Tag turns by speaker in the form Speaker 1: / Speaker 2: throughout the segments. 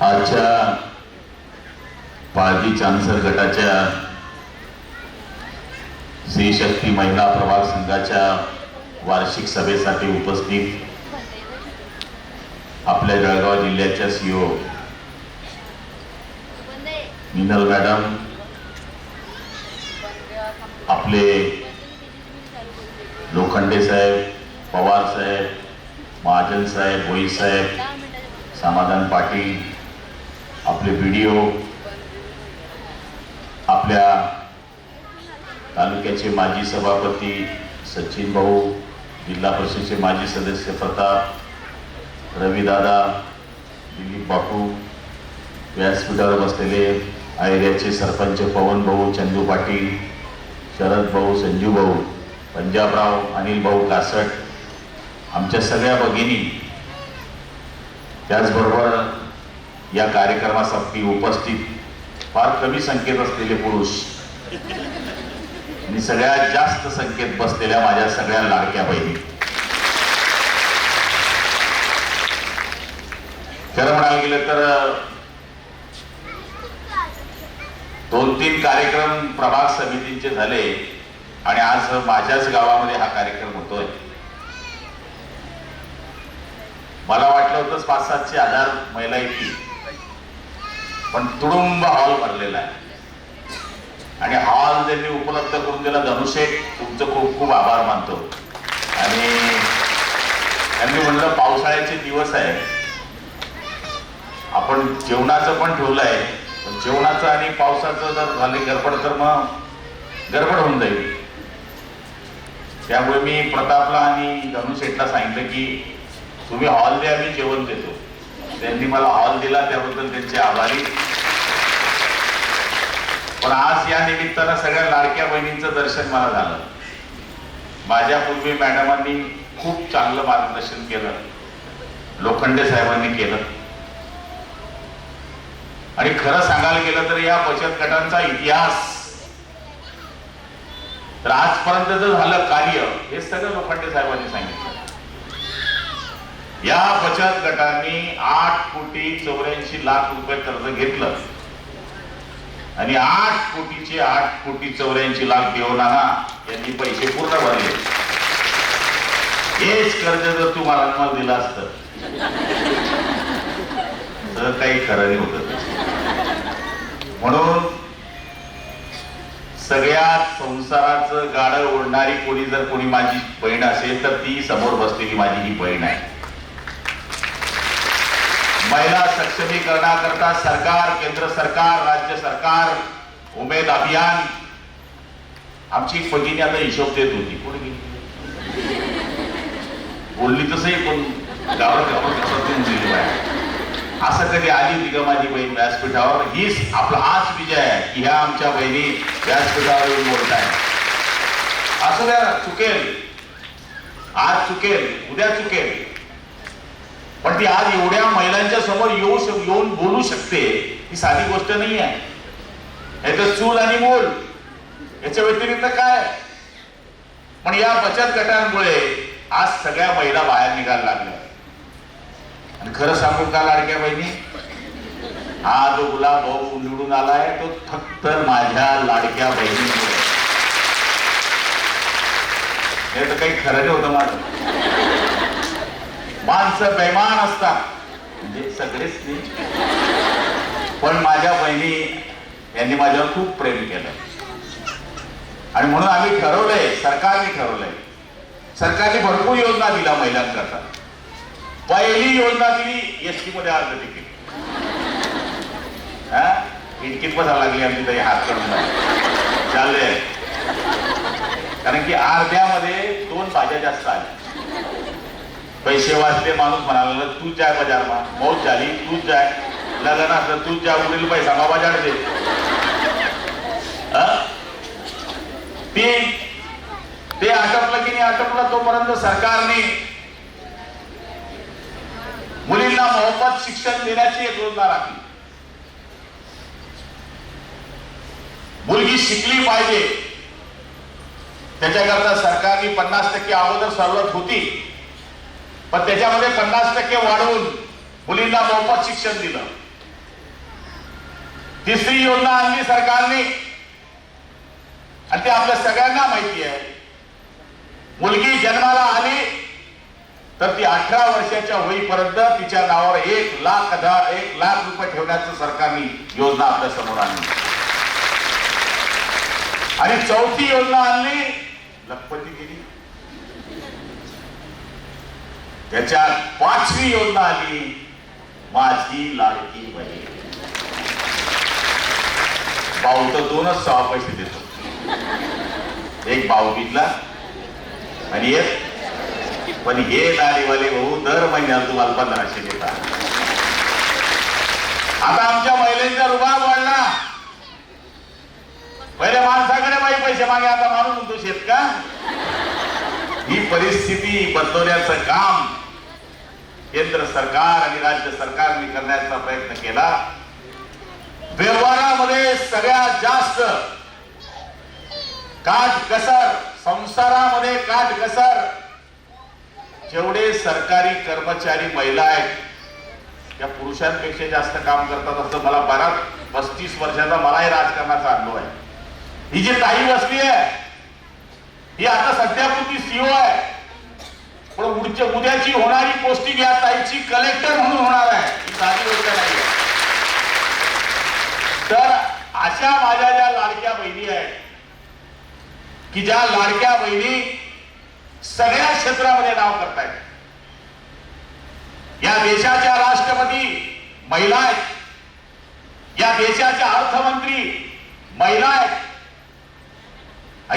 Speaker 1: आजच्या पाळगी चान्सर गटाच्या श्री शक्ती महिला प्रभाग संघाच्या वार्षिक सभेसाठी उपस्थित आपल्या जळगाव जिल्ह्याच्या सीओ मिनल मॅडम आपले लोखंडे साहेब पवार साहेब महाजन साहेब भोई साहेब समाधान पाटील आपले व्हिडिओ आपल्या तालुक्याचे माजी सभापती सचिन भाऊ जिल्हा परिषदेचे माजी सदस्य प्रताप रवीदादा दिलीप बापू व्यासपीठावर बसलेले आयर्याचे सरपंच पवन भाऊ चंदू पाटील शरद भाऊ संजू भाऊ पंजाबराव अनिल भाऊ कासट आमच्या सगळ्या भगिनी त्याचबरोबर या कार्यक्रमासाठी उपस्थित फार कमी संख्येत असलेले पुरुष आणि सगळ्यात जास्त संख्येत बसलेल्या माझ्या सगळ्या लाडक्या बहिणी. खरं म्हणायला गेलं तर दोन तीन कार्यक्रम प्रभाग समितींचे झाले आणि आज माझ्याच गावामध्ये हा कार्यक्रम होतोय. मला वाटलं होतं पाच सातशे हजार महिला येतील. पण तुडुंब हॉल भरलेला आहे. आणि हॉल त्यांनी उपलब्ध करून दिला. धनुषेक तुमचं खूप खूप आभार मानतो. आणि त्यांनी म्हणलं पावसाळ्याचे दिवस आहे. आपण जेवणाचं पण ठेवलं आहे. पण जेवणाचं आणि पावसाचं जर झाले गडबड तर मग गडबड होऊन जाईल. त्यामुळे मी प्रतापला आणि धनुषेठला सांगितलं की तुम्ही हॉल द्या मी जेवण देतो. त्यांनी मला हॉल दिला त्याबद्दल त्यांचे आभारी. पण आज या निमित्तानं सगळ्या लाडक्या बहिणींचं दर्शन मला झालं. माझ्या पूर्वी मॅडमांनी खूप चांगलं मार्गदर्शन केलं. लोखंडे साहेबांनी केलं. आणि खरं सांगायला गेलं तर या बचत गटांचा इतिहास. तर आजपर्यंत जर झालं कार्य हे सगळं लोखंडे साहेबांनी सांगितलं. या बचत गटांनी आठ कोटी चौऱ्याऐंशी लाख रुपये कर्ज घेतलं. आणि आठ कोटीचे आठ कोटी चौऱ्याऐंशी लाख देवनाना यांनी पैसे पूर्ण भरले. हेच कर्ज जर तू मला दिलं असत तर काही खरं नाही होत. म्हणून सगळ्या संसाराचं गाडं ओढणारी कोणी जर कोणी माझी बहीण असेल तर ती समोर बसलेली माझी ही बहीण आहे. महिला सक्षमीकरणाकरता सरकार केंद्र सरकार राज्य सरकार उमेद अभियान. आमची फगिनी आता हिशोब देत होती. कोणी गेली बोलली तसंही पण गावात गावात कसं दिली असं कधी आली ती का माझी बहीण व्यासपीठावर? हीच आपला आज विजय आहे की ह्या आमच्या बहिणी व्यासपीठावर येऊन बोलत आहे असं द्या चुकेल. आज चुकेल उद्या चुकेल. पण ती आज एवढ्या महिलांच्या समोर येऊ शक येऊन बोलू शकते ही साधी गोष्ट नाही आहे. याचं चूल आणि मूल याच्या व्यतिरिक्त काय? पण या बचत गटांमुळे आज सगळ्या महिला बाहेर निघायला लागल्या. आणि खरं सांगू का लाडक्या बहिणी? हा जो गुलाब भाऊ निवडून आलाय तो फक्त माझ्या लाडक्या बहिणीमुळे. हे तर काही खरं नाही माझं. माणसं बेमान असतात. म्हणजे सगळेच नाही पण माझ्या बहिणी यांनी माझ्यावर खूप प्रेम केलं. आणि म्हणून आम्ही ठरवलंय सरकारने ठरवलंय. सरकारने भरपूर योजना दिल्या महिलांकरता. पहिली योजना दिली एस टी मध्ये अर्ध तिकीट. हा? इतकीच बसा लागली आमची तरी हात करून. चालले कारण की अर्ध्यामध्ये दोन भाज्या जास्त आल्या. पैसे वाचले माणूस म्हणाला तू जाय बाजार मा मौत झाली तूच जाय लग्न असलं तूच जाय उडील पैसा मा बाजार दे. ते ते आटपलं की नाही आटपलं तोपर्यंत सरकारने मुलींना मोहम्मद शिक्षण देण्याची एक योजना राखली. मुलगी शिकली पाहिजे. त्याच्याकरता सरकारने पन्नास टक्के अगोदर सवलत होती. पण त्याच्यामध्ये पन्नास टक्के वाढवून मुलींना मोफत शिक्षण दिलं. तिसरी योजना आणली सरकारने. आणि ते आपल्या सगळ्यांना माहिती आहे. मुलगी जन्माला आली तर ती अठरा वर्षाच्या होईपर्यंत तिच्या नावावर एक लाख हजार एक लाख रुपये ठेवण्याचं सरकारने योजना आपल्यासमोर आणली. आणि चौथी योजना आणली लखपती गेली त्याच्यात पाचवी योजना आली. माझी लाडकी बहीण. भाऊ तर दोनच सहा पैसे देतो. एक भाऊ घेतला आणि एक पण हे दाढीवाले भाऊ दर महिन्याला तुम्हाला पंधराशे देतात. आता आमच्या महिलेचा रुबाब वाढला. पहिले माणसाकडे बाई पैसे मागे आता माणूस म्हणतो शेतका ही परिस्थिती बदलवण्याचं काम केंद्र सरकार आणि राज्य सरकारने करण्याचा प्रयत्न केला. व्यवहारामध्ये सगळ्यात जास्त काट कसर संसारामध्ये काट कसर जेवढे सरकारी कर्मचारी महिला आहेत त्या पुरुषांपेक्षा जास्त काम करतात असं मला बराच पस्तीस वर्षाचा मलाही राजकारणाचा अनुभव आहे. ही जी ताई बसली आहे ही आता सध्यापुरती सीओ आहे. पण उडच्या उद्याची होणारी पोस्टिंग या ताईची कलेक्टर म्हणून होणार आहे. साधी गोष्ट नाही तर अशा माझ्या ज्या लाडक्या बहिणी आहेत की ज्या लाडक्या बहिणी सगळ्या क्षेत्रामध्ये नाव करतायत. या देशाच्या राष्ट्रपती महिला आहेत. या देशाच्या अर्थमंत्री महिला आहेत.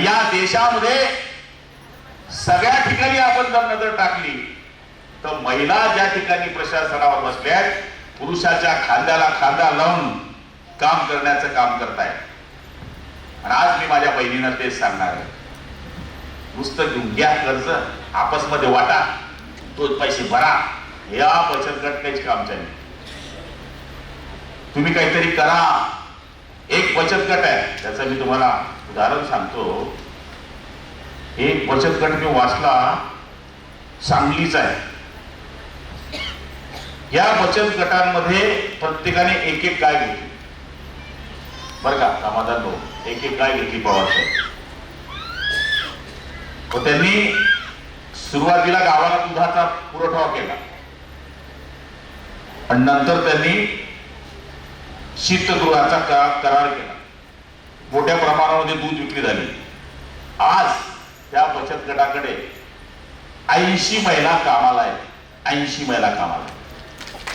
Speaker 1: या देशामध्ये सगळ्या ठिकाणी आपण जर नजर टाकली तर महिला ज्या ठिकाणी प्रशासनावर बसल्या आहेत पुरुषाच्या खांद्याला खांदा लावून काम करण्याचं काम करतायत. आणि आज मी माझ्या बहिणीनं तेच सांगणार आहे. नुसतं घेऊन घ्या कर्ज आपसमध्ये वाटा तो पैसे भरा. या बचत गट काहीच काम चालले तुम्ही काहीतरी करा. एक बचत गट आहे त्याचं मी तुम्हाला उदाहरण सांगतो. एक बचत गट मी वाचला सांगलीचा आहे. या बचत गटांमध्ये प्रत्येकाने एक एक गाय घेतली. बरं का समाधान लोक एक एक गाय घेतली पवारसाहेब. व त्यांनी सुरुवातीला गावाला दुधाचा पुरवठा केला. आणि नंतर त्यांनी शीतगृहाचा करार केला. मोठ्या प्रमाणामध्ये दूध विक्री झाली. आज त्या बचत गटाकडे ऐंशी महिला कामाला आहेत. ऐंशी महिला कामाला.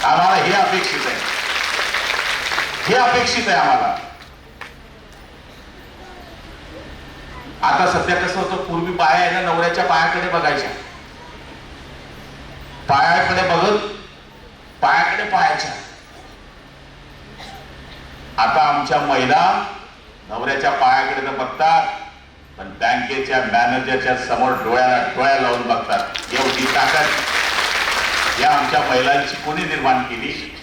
Speaker 1: आम्हाला हे अपेक्षित आहे. हे अपेक्षित आहे आम्हाला. आता सध्या कसं होतं पूर्वी बाया आहे ना नवऱ्याच्या पायाकडे बघायच्या. पायाकडे बघत पायाकडे पाहायच्या. आता आमच्या महिला नवऱ्याच्या पायाकडे तर बघतात पण बँकेच्या मॅनेजरच्या समोर डोळ्याला डोळ्या लावून बघतात. एवढी ताकद. या आमच्या महिलांची कोणी निर्माण केली?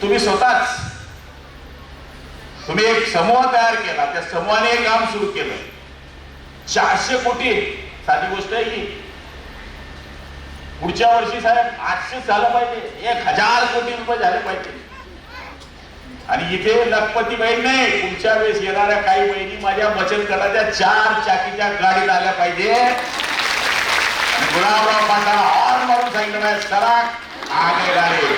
Speaker 1: तुम्ही स्वतःच. तुम्ही एक समूह तयार केला. त्या समूहाने एक काम सुरू केलं. चारशे कोटी. साधी गोष्ट आहे की पुढच्या वर्षी साहेब आठशे झालं पाहिजे. एक हजार कोटी रुपये झाले पाहिजे. आणि इथे लखपती बहीण नाही पुढच्या वेळेस येणाऱ्या काही बहिणी माझ्या बचत गटाच्या चार चाकीच्या गाडीत आल्या पाहिजे. गुलाबराव पांढरा हॉर्न मारून सांगितलं नाही सराक आगे गाडी.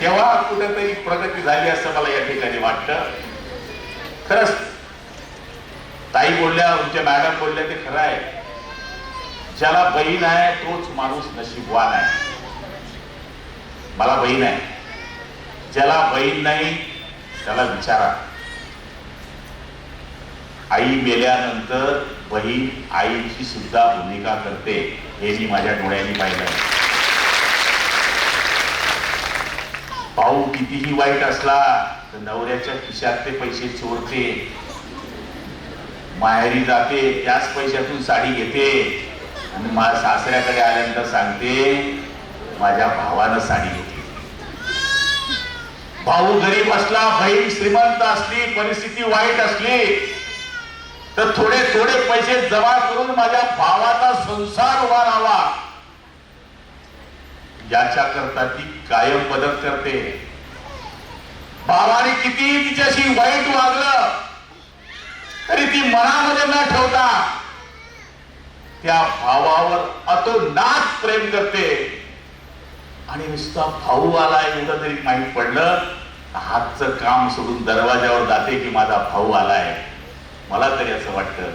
Speaker 1: तेव्हा कुठेतरी प्रगती झाली असं मला या ठिकाणी वाटतं. खरंच ताई बोलल्या तुमच्या मॅडम बोलल्या ते खरं आहे. ज्याला बहीण आहे तोच माणूस नशीबवान आहे. मला बहीण आहे. ज्याला बहीण नाही त्याला विचारा. आई मेल्यानंतर बहीण आईची सुद्धा भूमिका करते हे मी माझ्या डोळ्यांनी पाहिलं पाऊ कितीही वाईट असला तर नवऱ्याच्या खिशात ते पैसे चोरते. माहेरी जाते त्याच पैशातून साडी घेते. आणि माझ्या सासऱ्याकडे आल्यानंतर सांगते माझ्या भावानं साडी घेते भाऊ गरीब असला बहीण श्रीमंत असली परिस्थिती वाईट असली तर थोडे थोडे पैसे जमा करून माझ्या भावाचा संसार उभा राहावा. याच्या करता ती कायम मदत करते. भावाने किती तिच्याशी वाईट वागलं तरी ती मनामध्ये न ठेवता त्या भावावर अतोनात प्रेम करते. आणि नुसता भाऊ आला एवढं तरी माहीत पडलं हातचं काम सोडून दरवाजावर जाते की माझा भाऊ आलाय. मला तरी असं वाटतं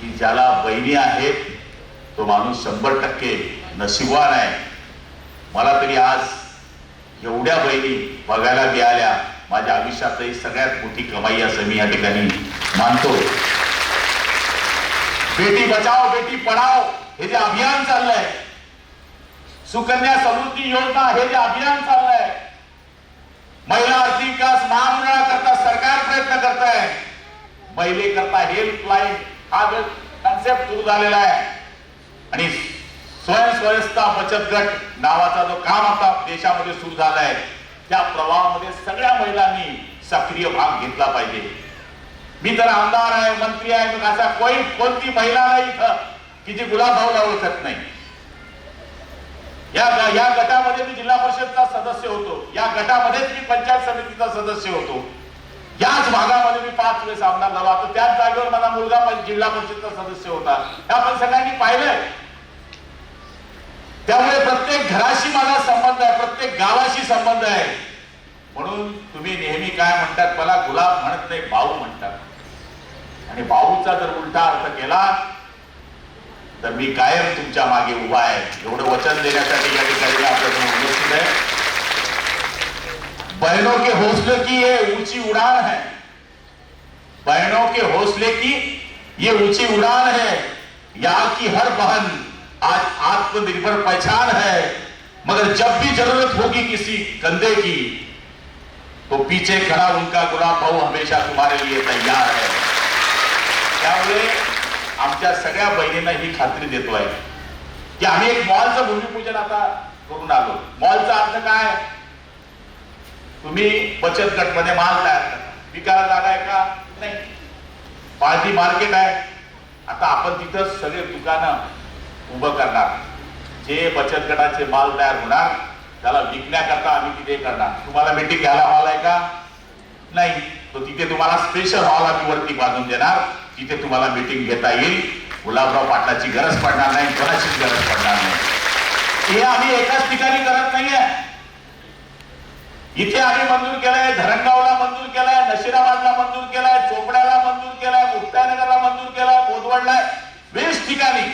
Speaker 1: की ज्याला बहिणी आहेत तो माणूस शंभर टक्के नशिबवान आहे. मला तरी आज एवढ्या बहिणी बघायला मिळाल्या. माझ्या आयुष्यातही सगळ्यात मोठी कमाई असं मी या ठिकाणी मानतो. बेटी बचाव बेटी पढाव हे जे अभियान चाललंय. सुकन्या समृद्धी योजना हे जे अभियान चाललंय. महिला आर्थिक विकास महामंडळाकरता सरकार प्रयत्न करत आहे महिलेकरता हेल्पलाईन हा कन्सेप्ट सुरू झालेला आहे. आणि स्वयंस्वयंस्था बचत गट नावाचा जो काम आता देशामध्ये सुरू झालाय त्या प्रवाहामध्ये सगळ्या महिलांनी सक्रिय भाग घेतला पाहिजे. मी तर आमदार आहे मंत्री आहे मग असा कोणी कोणती महिला नाही इथं की जी गुलाबभाव लावू शकत नाही. या या गटामध्ये मी जिल्हा परिषदचा सदस्य होतो. या गटामध्येच मी पंचायत समितीचा सदस्य होतो. याच भागामध्ये मी पाच वेळेस आमदार झालो. आता त्याच जागेवर माझा मुलगा पण जिल्हा परिषदचा सदस्य होता. हे आपण सगळ्यांनी पाहिलंय. त्यामुळे प्रत्येक घराशी माझा संबंध आहे प्रत्येक गावाशी संबंध आहे. म्हणून तुम्ही नेहमी काय म्हणतात मला गुलाब म्हणत नाही भाऊ म्हणतात. आणि भाऊचा जर उलटा अर्थ केला तर मी कायम तुमच्या मागे उभा आहे. एवढं वचन देण्यासाठी या ठिकाणी उपस्थित आहे. बहनों के हौसले की ये ऊँची उड़ान है. बहनों के हौसले की ये ऊँची उड़ान है. यहाँ की हर बहन आज आत्मनिर्भर पहचान है. मगर जब भी ज़रूरत होगी किसी कंधे की तो पीछे खड़ा उनका गुलाब भाऊ हमेशा तुम्हारे लिए तैयार है। त्यामुळे आमच्या सगळ्या बहिणींना ही खात्री देतो आहे की आम्ही एक मॉलचं भूमिपूजन आता करून आलो. मॉलचा अर्थ काय? तुम्ही बचत गटमध्ये माल तयार करा. विकायला जागा आहे का? नाही. पार्टी मार्केट आहे. आता आपण तिथं सगळे दुकानं उभं करणार. जे बचत गटाचे माल तयार होणार त्याला विकण्याकरता आम्ही तिथे करणार. तुम्हाला मीटिंग घ्यायला हॉल आहे का? नाही. तो तिथे तुम्हाला स्पेशल हॉल आम्ही वरती बांधून देणार. तिथे तुम्हाला मीटिंग घेता येईल. गुलाबराव पाटलाची गरज पडणार नाही कोणाचीच गरज पडणार नाही. हे आम्ही एकाच ठिकाणी करत नाहीये. इथे आम्ही मंजूर केलंय धरणगावला मंजूर केलाय नशिराबादला मंजूर केलाय चोपड्याला मंजूर केलाय मुक्तानगरला मंजूर केलाय बोधवडला वीस ठिकाणी.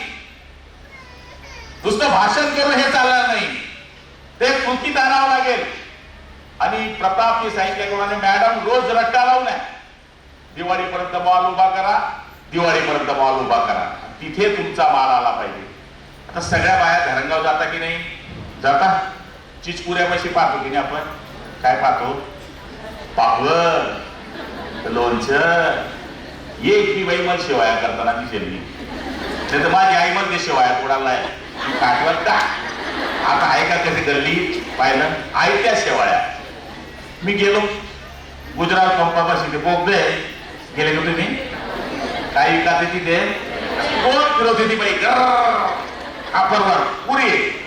Speaker 1: नुसतं भाषण करून हे चालणार नाही. ते कृतीत आणावं लागेल. आणि प्रतापनी सांगितल्याप्रमाणे मॅडम रोज रट्टा लावून आहे. दिवाळीपर्यंत मॉल उभा करा दिवाळीपर्यंत मॉल उभा करा. तिथे तुमचा माल आला पाहिजे. आता सगळ्या बाया धरणगाव जाता की नाही? जाता. चिचपुऱ्यापाशी पाहतो की नाही आपण? काय पाहतो? पापड लोणचं. एक ती बाई मग शेवाया करताना दिसेल मी नाही तर माझी आई मध्ये शेवाया कोणाला आहे काठवत का आता आहे का कधी गल्ली? पाहिलं? आहे त्या शेवाळ्या मी गेलो. गुजरात पंपापाशी ते बोगदे. गेले का तुम्ही? काय विकाते तिथे. कोण फिरवत होती बाई? कापरवर पुरी.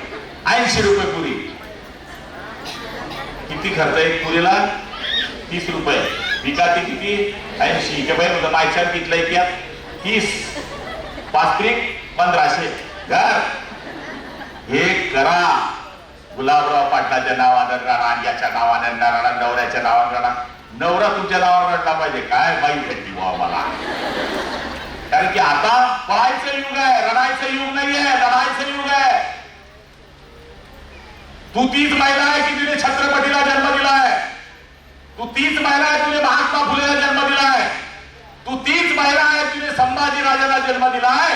Speaker 1: ऐंशी रुपये पुरी. किती खर्च आहे पुरीला? तीस रुपये. विकाते किती? ऐंशी. के बाई होतं मायच्यात कितलं इतिहास तीस. पाच त्रिक पंधराशे. घर. हे करा. गुलाबराव पाटलाच्या नावानं राणा याच्या नावानं राणा नवऱ्याच्या नावानं राणा. नवरा तुमच्या नावावर रडला पाहिजे. काय बाई भेटली बुवा मला? कारण की आता पळायचं युग आहे रडायचं युग नाहीये लढायचं युग आहे. तू तीच महिला आहे की तिने छत्रपतीला जन्म दिला आहे तू तीच महिला आहे तिने महात्मा फुलेला जन्म दिला आहे तू तीच महिला आहे तिने संभाजी राजाला जन्म दिला आहे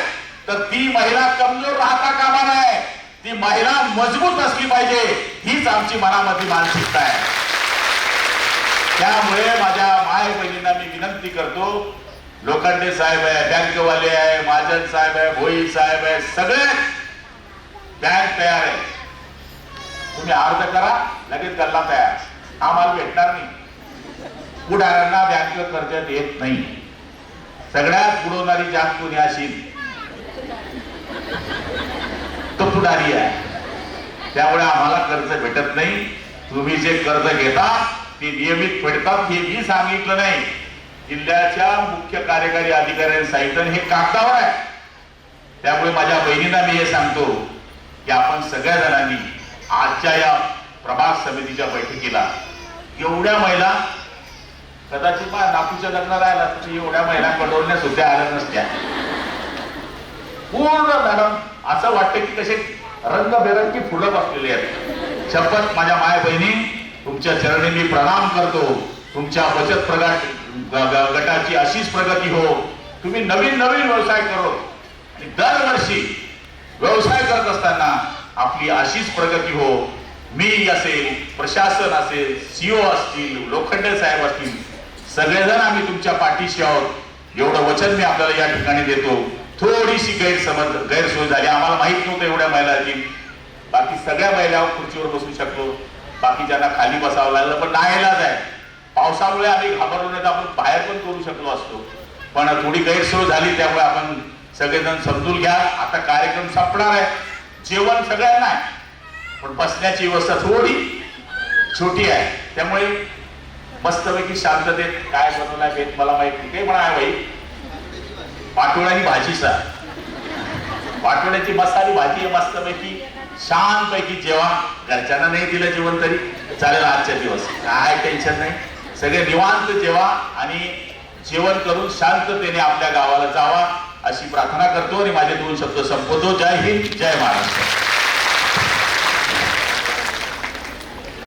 Speaker 1: तर ती महिला कमजोर राहता कामा नये. ती महिला मजबूत असली पाहिजे. हीच आमची मनामधली मानसिकता आहे. त्यामुळे माझ्या माय बहिणींना मी विनंती करतो लोखंडे साहेब आहे बँकवाले आहे महाजन साहेब आहे भोई साहेब आहे सगळे बँक तयार आहे. तुम्ही अर्ज करा लगेच गल्ला तयार. आम्हाला भेटणार नाही. पुढाऱ्यांना बँक कर्ज देत नाही. सगळ्यात बुडवणारी जात कोणी असेल तो पुढारी आहे. त्यामुळे आम्हाला कर्ज भेटत नाही. तुम्ही जे कर्ज घेता ते नियमित पडतात हे मी सांगितलं नाही. जिल्ह्याच्या मुख्य कार्यकारी अधिकाऱ्यांनी सांगितलं हे कागदावर आहे. त्यामुळे माझ्या बहिणींना मी हे सांगतो की आपण सगळ्या जणांनी आजच्या या प्रभाग समितीच्या बैठकीला एवढ्या महिला कदाचित नापूच्या नातूच्या लग्नाला आला तर एवढ्या महिला कडवल्या सुद्धा आल्या नसत्या. पूर्ण मॅडम असं वाटतं की कसे रंगबेरंगी फुलं बसलेली आहेत. शपथ माझ्या माय बहिणी तुमच्या चरणी मी प्रणाम करतो. तुमच्या बचत प्रगट गटाची अशीच प्रगती हो. तुम्ही नवीन नवीन व्यवसाय करो. आणि दरवर्षी व्यवसाय करत असताना आपली अशीच प्रगती हो. मी असेल प्रशासन असेल सीओ असतील लोखंडे साहेब असतील सगळेजण आम्ही तुमच्या पाठीशी आहोत. एवढं वचन मी आपल्याला या ठिकाणी देतो. थोडीशी गैरसमज गैरसोय झाली. आम्हाला माहीत नव्हतं एवढ्या महिला बाकी सगळ्या महिला खुर्चीवर बसू शकतो. बाकीच्यांना खाली बसावं लागलं पण नाईलाज आहे. पावसामुळे आम्ही घाबरलो नाही तर आपण बाहेर पण करू शकलो असतो. पण थोडी गैरसोय झाली त्यामुळे आपण सगळेजण समजून घ्या आता कार्यक्रम संपणार आहे. जेवण सगळ्यांना आहे. पण बसण्याची व्यवस्था थोडी छोटी आहे. त्यामुळे मस्तपैकी शांततेत काय बनवलं भेट मला माहीत नाही. काही म्हणा आहे बाई. पाटोळ्याची भाजीचा पाटोळ्याची मसाली भाजी आहे मस्तपैकी. शांतपैकी जेवा. घरच्यांना नाही दिलं जेवण तरी. चालेल आजच्या दिवस. काय टेन्शन नाही. सगळे निवांत जेवा आणि जेवण करून शांततेने आपल्या गावाला जावा अशी प्रार्थना करतो आणि माझे दोन शब्द संपवतो. जय हिंद जय महाराष्ट्र.